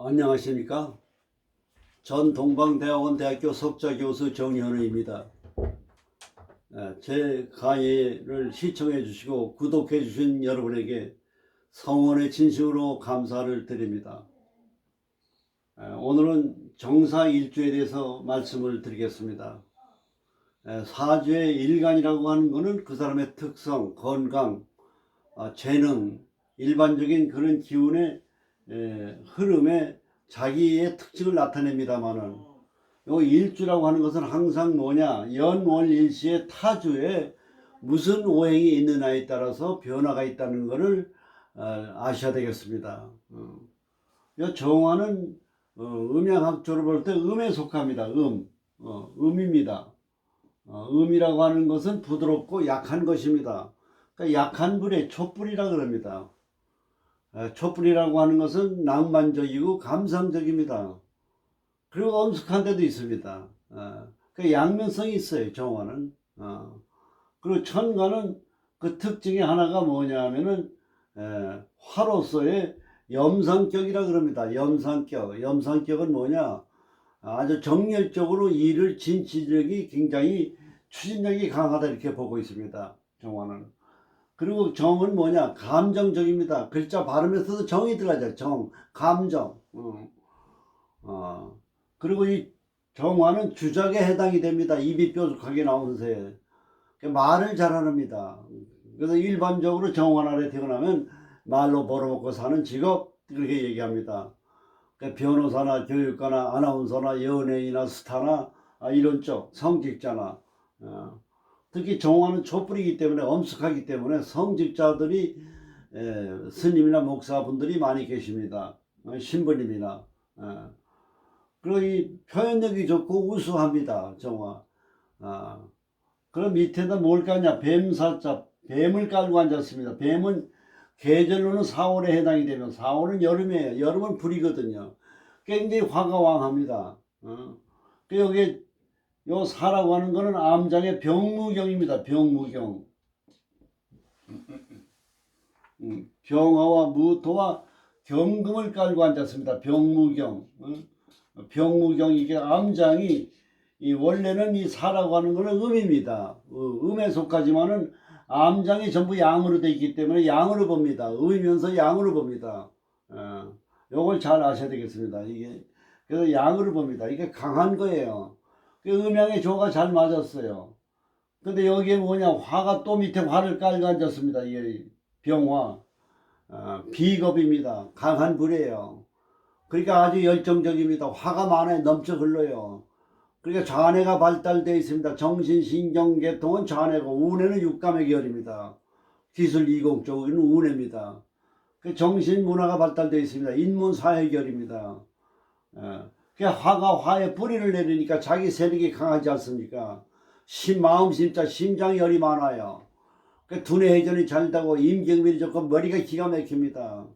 안녕하십니까? 전 동방대학원 대학교 석좌 교수 정현우입니다. 예, 제 강의를 시청해 주시고 구독해 주신 여러분에게 성원의 진심으로 감사를 드립니다. 예, 오늘은 정사 일주에 대해서 말씀을 드리겠습니다. 예, 사주의 일간이라고 하는 것은 그 사람의 특성, 건강, 아, 재능, 일반적인 그런 기운의 에, 흐름에 자기의 특징을 나타냅니다만은 요 일주라고 하는 것은 항상 뭐냐 연월일시의 타주에 무슨 오행이 있느냐에 따라서 변화가 있다는 것을 어, 아셔야 되겠습니다. 어. 요 정화는 어, 음양학적으로 볼 때 음에 속합니다. 음, 어, 음입니다. 어, 음이라고 하는 것은 부드럽고 약한 것입니다. 그러니까 약한 불에 촛불이라 그럽니다. 에, 촛불이라고 하는 것은 낭만적이고 감상적입니다. 그리고 엄숙한 데도 있습니다. 어, 그 양면성이 있어요, 정화는. 어. 그리고 천가는 그 특징이 하나가 뭐냐면은 에, 화로서의 염상격이라 그럽니다. 염상격. 염상격은 뭐냐? 아주 정열적으로 일을 진취력이 굉장히 추진력이 강하다 이렇게 보고 있습니다. 정화는. 그리고 정은 뭐냐? 감정적입니다. 글자 발음에서도 정이 들어가죠. 정, 감정. 어. 어. 그리고 이 정화는 주작에 해당이 됩니다. 입이 뾰족하게 나오는 새. 말을 잘하랍니다. 그래서 일반적으로 정화 아래 태어나면 말로 벌어먹고 사는 직업 그렇게 얘기합니다. 그러니까 변호사나 교육가나 아나운서나 연예인이나 스타나 아, 이런 쪽 성직자나 어. 특히 정화는 촛불이기 때문에 엄숙하기 때문에 성직자들이 에, 스님이나 목사분들이 많이 계십니다. 어, 신부님이나 어. 그리고 이 표현력이 좋고 우수합니다. 정화. 아. 그럼 밑에다 뭘 까냐? 뱀사자 뱀을 깔고 앉았습니다. 뱀은 계절로는 4월에 해당이 되면 4월은 여름이에요. 여름은 불이거든요. 굉장히 화가 왕합니다. 어. 그 여기 요 사라고 하는 거는 암장의 병무경입니다. 병무경. 음, 병화와 무토와 경금을 깔고 앉았습니다. 병무경. 어? 병무경 이게 암장이 이 원래는 이 사라고 하는 거는 음입니다. 어, 음에 속하지만은 암장이 전부 양으로 되어 있기 때문에 양으로 봅니다. 음이면서 양으로 봅니다. 어, 요걸 잘 아셔야 되겠습니다. 이게 그래서 양으로 봅니다. 이게 강한 거예요. 그 음양의 조가 잘 맞았어요. 근데 여기에 뭐냐 화가 또 밑에 화를 깔고 앉았습니다. 이게 병화 어, 비겁입니다. 강한 불이에요. 그러니까 아주 열정적입니다. 화가 많아요. 넘쳐 흘러요. 그러니까 좌뇌가 발달되어 있습니다. 정신, 신경, 계통은 좌뇌고 우뇌는 육감의 계열입니다. 기술 이공 쪽은 우뇌입니다. 그 정신 문화가 발달되어 있습니다. 인문 사회 계열입니다. 어. 그 화가 화에 뿌리를 내리니까 자기 세력이 강하지 않습니까? 심, 마음 심자 심장열이 많아요. 그 두뇌 회전이 잘 되고 임경밀이 좋고 머리가 기가 막힙니다.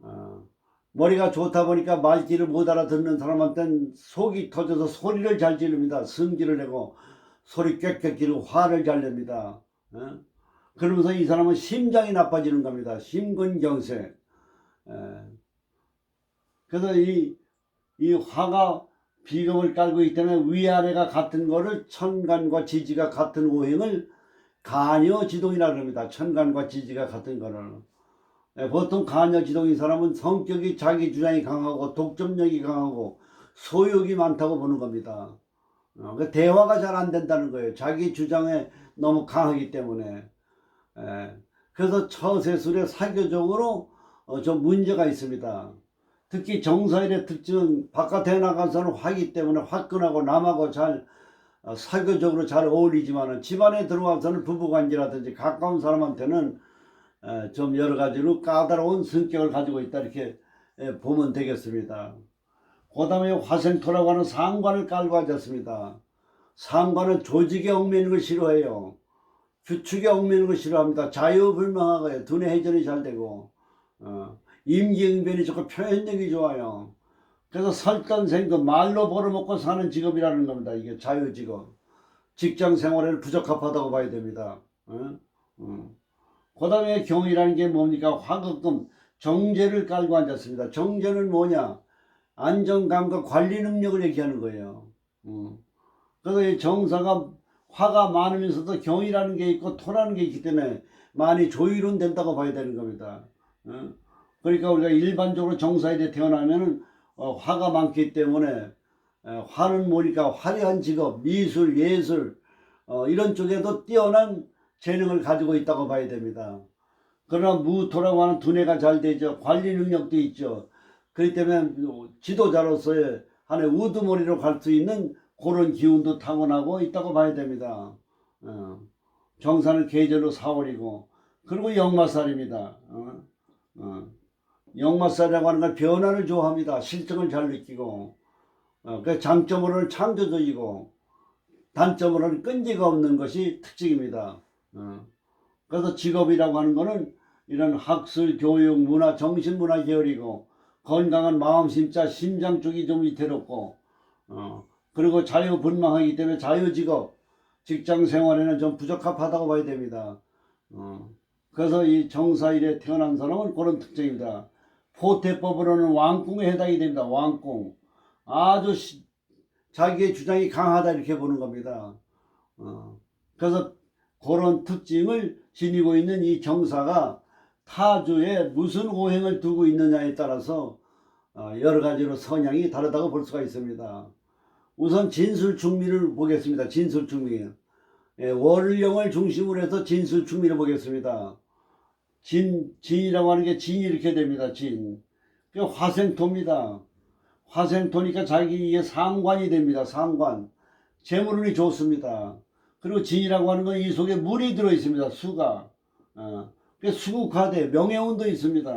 어. 머리가 좋다 보니까 말귀를 못 알아듣는 사람한테는 속이 터져서 소리를 잘 지릅니다. 성질을 내고 소리 꽥꽥 지르고 화를 잘 냅니다. 어? 그러면서 이 사람은 심장이 나빠지는 겁니다. 심근경색. 에. 그래서 이, 이 화가 비금을 깔고 때문에 위아래가 같은 거를 천간과 지지가 같은 오행을 간여지동이라 그럽니다. 천간과 지지가 같은 거는. 예, 보통 간여지동인 사람은 성격이 자기 주장이 강하고 독점력이 강하고 소욕이 많다고 보는 겁니다. 어, 그 대화가 잘 안 된다는 거예요. 자기 주장에 너무 강하기 때문에. 예, 그래서 처세술에 사교적으로 어, 좀 문제가 있습니다. 특히 정사일의 특징은 바깥에 나가서는 화기 때문에 화끈하고 남하고 잘 어, 사교적으로 잘 어울리지만은 집안에 들어와서는 부부관계라든지 가까운 사람한테는 에, 좀 여러 가지로 까다로운 성격을 가지고 있다 이렇게 에, 보면 되겠습니다. 그 다음에 화생토라고 하는 상관을 깔고 앉았습니다. 상관은 조직에 얽매이는 걸 싫어해요. 규칙에 얽매이는 걸 싫어합니다. 자유불명하고요. 두뇌 회전이 잘 되고 어, 임기응변이 좋고 표현력이 좋아요. 그래서 설단생금 말로 벌어먹고 사는 직업이라는 겁니다. 이게 자유직업. 직장 생활에는 부적합하다고 봐야 됩니다. 어? 어. 그 다음에 경이라는 게 뭡니까? 화급금, 정제를 깔고 앉았습니다. 정제는 뭐냐? 안정감과 관리 능력을 얘기하는 거예요. 어. 그래서 이 정사가 화가 많으면서도 경이라는 게 있고 토라는 게 있기 때문에 많이 조율은 된다고 봐야 되는 겁니다. 어? 그러니까 우리가 일반적으로 정사일에 태어나면은 어, 화가 많기 때문에 어, 화는 뭐니까 화려한 직업, 미술, 예술 어, 이런 쪽에도 뛰어난 재능을 가지고 있다고 봐야 됩니다. 그러나 무토라고 하는 두뇌가 잘 되죠. 관리 능력도 있죠. 그렇기 때문에 지도자로서의 하나의 우두머리로 갈 수 있는 그런 기운도 타고나고 있다고 봐야 됩니다. 어, 정사는 계절로 4월이고 그리고 역마살입니다. 어, 어. 역마살이라고 하는 건 변화를 좋아합니다. 실정을 잘 느끼고 어, 그 장점으로는 창조적이고 단점으로는 끈기가 없는 것이 특징입니다. 어. 그래서 직업이라고 하는 거는 이런 학술, 교육, 문화, 정신문화 계열이고 건강한 마음, 심자, 심장 쪽이 좀 위태롭고 어. 그리고 자유분방하기 때문에 자유직업, 직장 생활에는 좀 부적합하다고 봐야 됩니다. 어. 그래서 이 정사일에 태어난 사람은 그런 특징입니다. 포태법으로는 왕궁에 해당이 됩니다. 왕궁. 아주 시- 자기의 주장이 강하다 이렇게 보는 겁니다. 어. 그래서 그런 특징을 지니고 있는 이 정사가 타주에 무슨 오행을 두고 있느냐에 따라서 어, 여러 가지로 성향이 다르다고 볼 수가 있습니다. 우선 진술충미를 보겠습니다. 진술충미. 예, 월령을 중심으로 해서 진술충미를 보겠습니다. 진, 진이라고 하는 게 진이 이렇게 됩니다. 진. 그 화생토입니다. 화생토니까 자기 이게 상관이 됩니다. 상관. 재물운이 좋습니다. 그리고 진이라고 하는 건 이 속에 물이 들어 있습니다. 수가. 어, 그 수국화돼 명예운도 있습니다.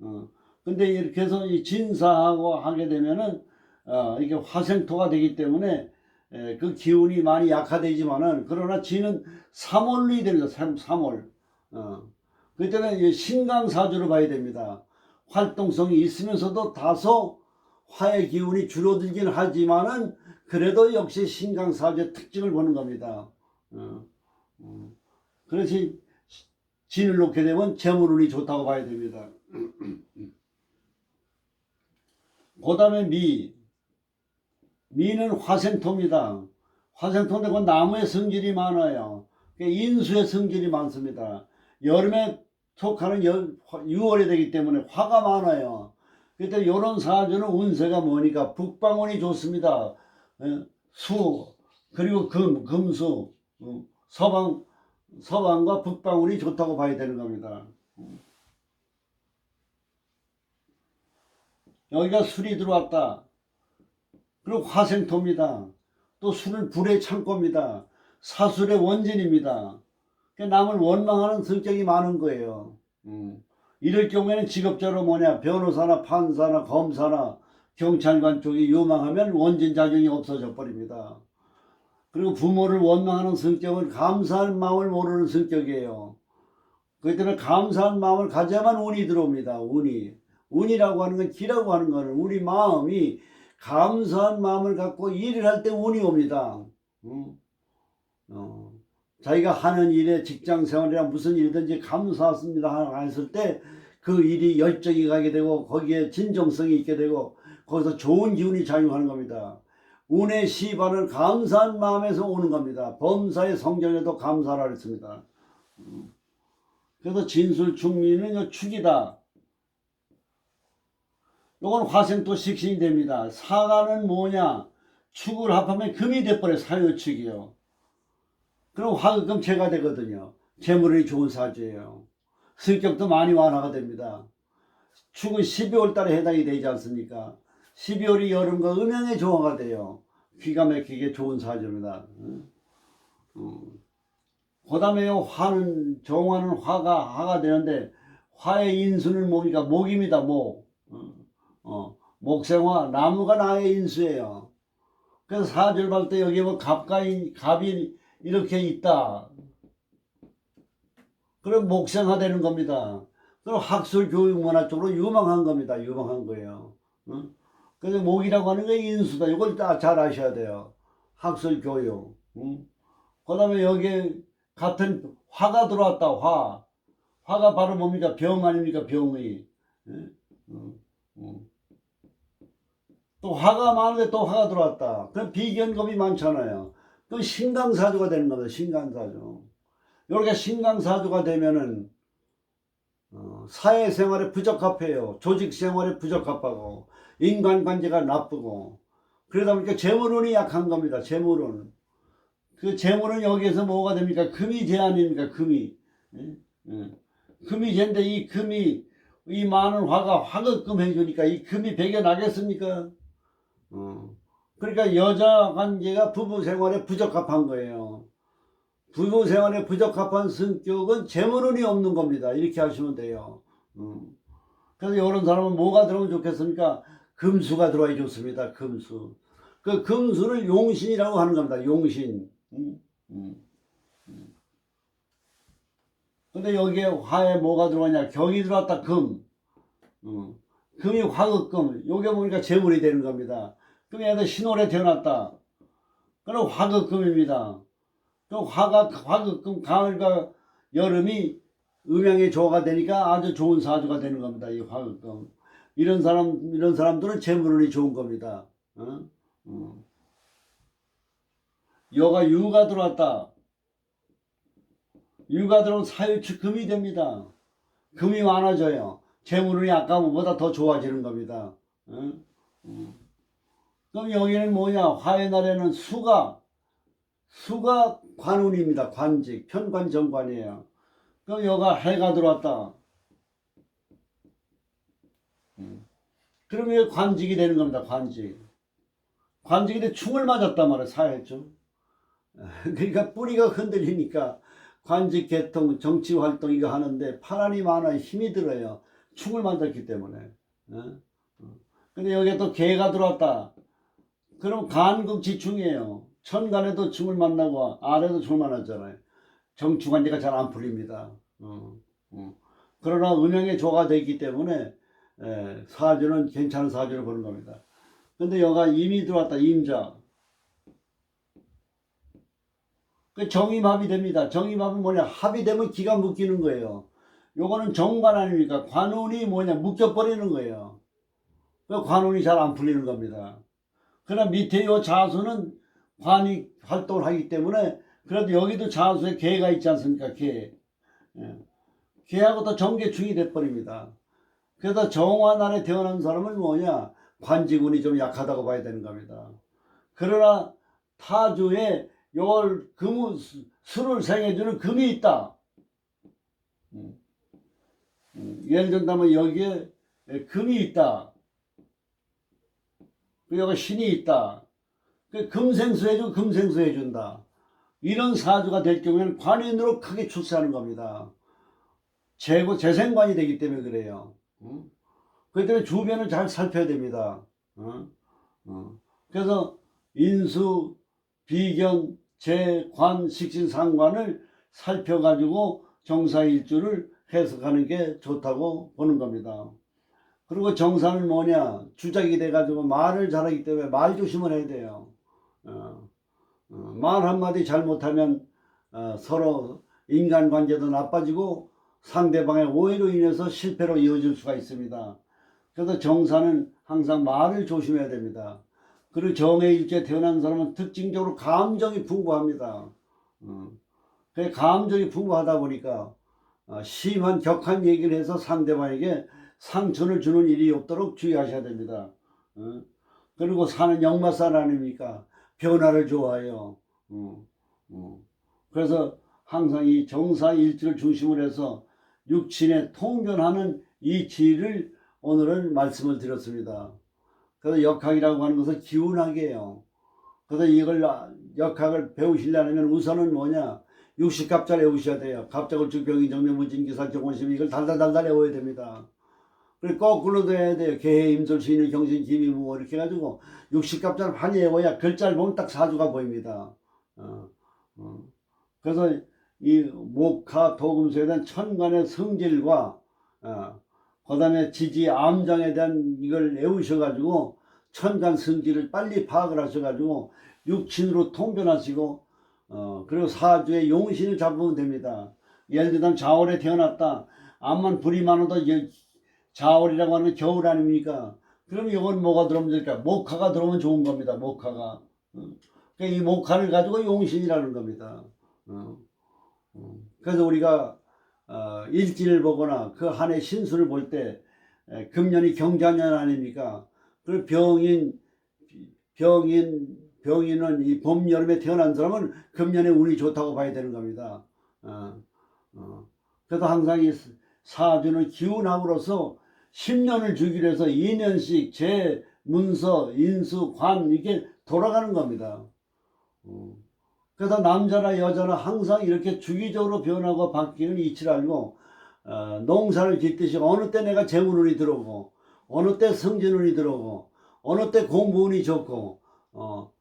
어, 근데 이렇게 해서 이 진사하고 하게 되면은 어, 이게 화생토가 되기 때문에 에, 그 기운이 많이 약화되지만은 그러나 진은 삼월이 됩니다. 삼, 삼월. 어. 그 때문에 이 신강사주로 봐야 됩니다. 활동성이 있으면서도 다소 화의 기운이 줄어들긴 하지만은 그래도 역시 신강사주의 특징을 보는 겁니다. 어. 어. 그래서 진을 놓게 되면 재물운이 좋다고 봐야 됩니다. 그 다음에 미. 미는 화생토입니다. 화생토인데 그 나무의 성질이 많아요. 그 인수의 성질이 많습니다. 여름에 속하는 6월이 되기 때문에 화가 많아요. 그때 이런 사주는 운세가 뭐니까 북방운이 좋습니다. 예, 수 그리고 금 금수 어, 서방 서방과 북방운이 좋다고 봐야 되는 겁니다. 여기가 술이 들어왔다. 그리고 화생토입니다. 또 불에 찬 겁니다. 사술의 원진입니다. 그러니까 남을 원망하는 성격이 많은 거예요. 음. 이럴 경우에는 직업적으로 뭐냐 변호사나 판사나 검사나 경찰관 쪽이 요망하면 원진 작용이 없어져 버립니다. 그리고 부모를 원망하는 성격은 감사한 마음을 모르는 성격이에요. 때문에 감사한 마음을 가져야만 운이 들어옵니다. 운이. 운이라고 하는 건 기라고 하는 거는 우리 마음이 감사한 마음을 갖고 일을 할 때 운이 옵니다. 음. 어. 자기가 하는 일에 직장 생활이나 무슨 일든지 감사합니다 했을 때 그 일이 열정이 가게 되고 거기에 진정성이 있게 되고 거기서 좋은 기운이 작용하는 겁니다. 운의 시반은 감사한 마음에서 오는 겁니다. 범사의 성경에도 감사라 그랬습니다. 음. 그래서 진술 충미는 축이다. 요건 화생토 식신이 됩니다. 사가는 뭐냐? 축을 합하면 금이 돼버려 사유축이요. 그럼 화극금 재가 되거든요. 재물이 좋은 사주예요. 성격도 많이 완화가 됩니다. 축은 12월 달에 해당이 되지 않습니까? 12월이 여름과 음양의 조화가 돼요. 기가 막히게 좋은 사주입니다. 그 다음에 화는, 정화는 화가, 화가 되는데, 화의 인수는 뭡니까? 목입니다, 목. 어, 어, 목생화, 나무가 나의 인수예요. 그래서 사주를 볼때 여기 뭐 갑과 갑이 이렇게 있다. 그럼 목생화되는 겁니다. 그럼 학술 교육 문화 쪽으로 유망한 겁니다. 유망한 거예요. 어? 그래서 목이라고 하는 게 인수다. 이걸 다 잘 아셔야 돼요. 학술 교육. 응? 그 다음에 여기에 같은 화가 들어왔다. 화. 화가 바로 뭡니까? 병 아닙니까? 응, 응. 또 화가 많은데 또 화가 들어왔다. 그럼 비견겁이 많잖아요. 그럼 신강사주가 되는 겁니다. 신강사주. 이렇게 신강사주가 되면은 어, 사회생활에 부적합해요. 조직생활에 부적합하고 인간관계가 나쁘고 그러다 보니까 재물운이 약한 겁니다. 재물운. 그 재물은 여기에서 뭐가 됩니까? 금이 제 아닙니까? 금이. 예? 예. 금이 제인데 이 금이 이 많은 화가 화급금 해주니까 이 금이 배겨 나겠습니까? 어. 그러니까 여자 관계가 부부 생활에 부적합한 거예요. 부부 생활에 부적합한 성격은 재물운이 없는 겁니다. 이렇게 하시면 돼요. 음. 그래서 이런 사람은 뭐가 들어오면 좋겠습니까? 금수가 들어와야 좋습니다. 금수. 그 금수를 용신이라고 하는 겁니다. 용신. 음, 음, 음. 근데 여기에 화에 뭐가 들어가냐? 경이 들어왔다. 금. 음. 금이 화극금. 요게 보니까 재물이 되는 겁니다. 그럼 얘도 신월에 태어났다. 그럼 화극금입니다. 그 화가 화극금 가을과 여름이 음양의 조화가 되니까 아주 좋은 사주가 되는 겁니다. 이 화극금. 이런 사람 이런 사람들은 재물운이 좋은 겁니다. 어? 어. 여가 유가 들어왔다. 유가 들어오면 사유축 금이 됩니다. 금이 많아져요. 재물운이 아까보다 더 좋아지는 겁니다. 어? 어. 그럼 여기는 뭐냐? 화의 날에는 수가 수가 관운입니다. 관직 편관 정관이에요. 그럼 여가 해가 들어왔다. 음. 그러면 이게 관직이 되는 겁니다. 관직. 관직인데 충을 맞았단 말이에요. 사회죠. 그러니까 뿌리가 흔들리니까 관직 개통 정치 활동 이거 하는데 파란이 많아 힘이 들어요. 충을 맞았기 때문에. 어? 어. 근데 여기에 또 개가 들어왔다. 그럼 간극 지충이에요. 천간에도 충을 만나고 아래도 충을 만났잖아요. 정충관계가 잘 안 풀립니다. 어, 어. 그러나 음양의 조가 되기 때문에 에, 사주는 괜찮은 사주를 보는 겁니다. 근데 여가 임이 들어왔다. 임자. 그 정임합이 됩니다. 정임합은 뭐냐? 합이 되면 기가 묶이는 거예요. 요거는 정관 아닙니까? 관운이 뭐냐? 묶여버리는 거예요. 그 관운이 잘 안 풀리는 겁니다. 그러나 밑에 요 자수는 관이 활동을 하기 때문에 그래도 여기도 자수에 개가 있지 않습니까? 개. 예. 개하고 또 정계충이 돼버립니다. 그래서 정환 안에 태어난 사람은 뭐냐? 관지군이 좀 약하다고 봐야 되는 겁니다. 그러나 타주에 요걸 금, 수를 생해주는 금이 있다. 음. 음, 예를 든다면 여기에 금이 있다. 여기 신이 있다. 그 금생수 해주고 금생수 해준다. 이런 사주가 될 경우에는 관인으로 크게 출세하는 겁니다. 재고, 재생관이 되기 때문에 그래요. 어? 그렇기 때문에 주변을 잘 살펴야 됩니다. 어? 어. 그래서 인수, 비견, 재 관, 식신, 상관을 살펴가지고 정사일주를 해석하는 게 좋다고 보는 겁니다. 그리고 정사는 뭐냐? 주작이 돼가지고 말을 잘하기 때문에 말 조심을 해야 돼요. 어, 어, 말 한마디 잘못하면 어, 서로 인간관계도 나빠지고 상대방의 오해로 인해서 실패로 이어질 수가 있습니다. 그래서 정사는 항상 말을 조심해야 됩니다. 그리고 정의 일주에 태어난 사람은 특징적으로 감정이 풍부합니다. 어, 그 감정이 풍부하다 보니까 어, 심한 격한 얘기를 해서 상대방에게 상처를 주는 일이 없도록 주의하셔야 됩니다. 어? 그리고 사는 역마살 아닙니까? 변화를 좋아해요. 어, 어. 그래서 항상 이 정사 일지를 중심으로 해서 육친의 통변하는 이 지를 오늘은 말씀을 드렸습니다. 그래서 역학이라고 하는 것은 기운학이에요. 그래서 이걸 역학을 배우시려면 우선은 뭐냐? 육식갑잘 외우셔야 돼요. 갑자을축 병이 정명 무진기사 정원심 이걸 달달달달 외워야 됩니다. 그리고 거꾸로도 해야 돼요. 개, 임솔, 신일, 경신, 기미, 무 이렇게 해가지고 육식갑자를 많이 외워야 글자를 보면 딱 사주가 보입니다. 어, 어. 그래서 이 목화 도금소에 대한 천간의 성질과 어, 그 다음에 지지 암장에 대한 이걸 외우셔가지고 천간 성질을 빨리 파악을 하셔가지고 육친으로 통변하시고 어, 그리고 사주의 용신을 잡으면 됩니다. 예를 들면 자월에 태어났다. 암만 불이 많아도 자월이라고 하는 게 겨울 아닙니까? 그럼 이건 뭐가 들어오면 될까? 목화가 들어오면 좋은 겁니다. 목화가. 어. 그러니까 이 목화를 가지고 용신이라는 겁니다. 어. 어. 그래서 우리가 어, 일지를 보거나 그 한 해 신수를 볼 때 금년이 경자년 아닙니까? 그 병인 병인 병인은 이 봄 여름에 태어난 사람은 금년에 운이 좋다고 봐야 되는 겁니다. 그래서 항상 이 사주는 기운함으로써 10년을 주기로 해서 2년씩 재, 문서, 인수, 관 이게 돌아가는 겁니다. 어. 그래서 남자나 여자나 항상 이렇게 주기적으로 변하고 바뀌는 이치를 알고 어, 농사를 짓듯이 어느 때 내가 재물운이 들어오고 어느 때 성진운이 들어오고 어느 때 공부운이 좋고 어,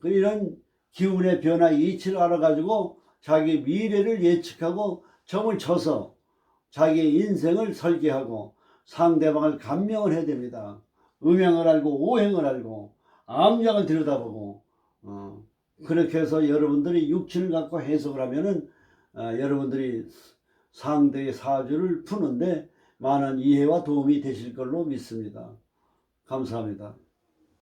그 이런 기운의 변화 이치를 알아가지고 자기 미래를 예측하고 점을 쳐서 자기의 인생을 설계하고 상대방을 감명을 해야 됩니다. 음행을 알고 오행을 알고 암장을 들여다보고 어, 그렇게 해서 여러분들이 육신을 갖고 해석을 하면은 어, 여러분들이 상대의 사주를 푸는데 많은 이해와 도움이 되실 걸로 믿습니다. 감사합니다.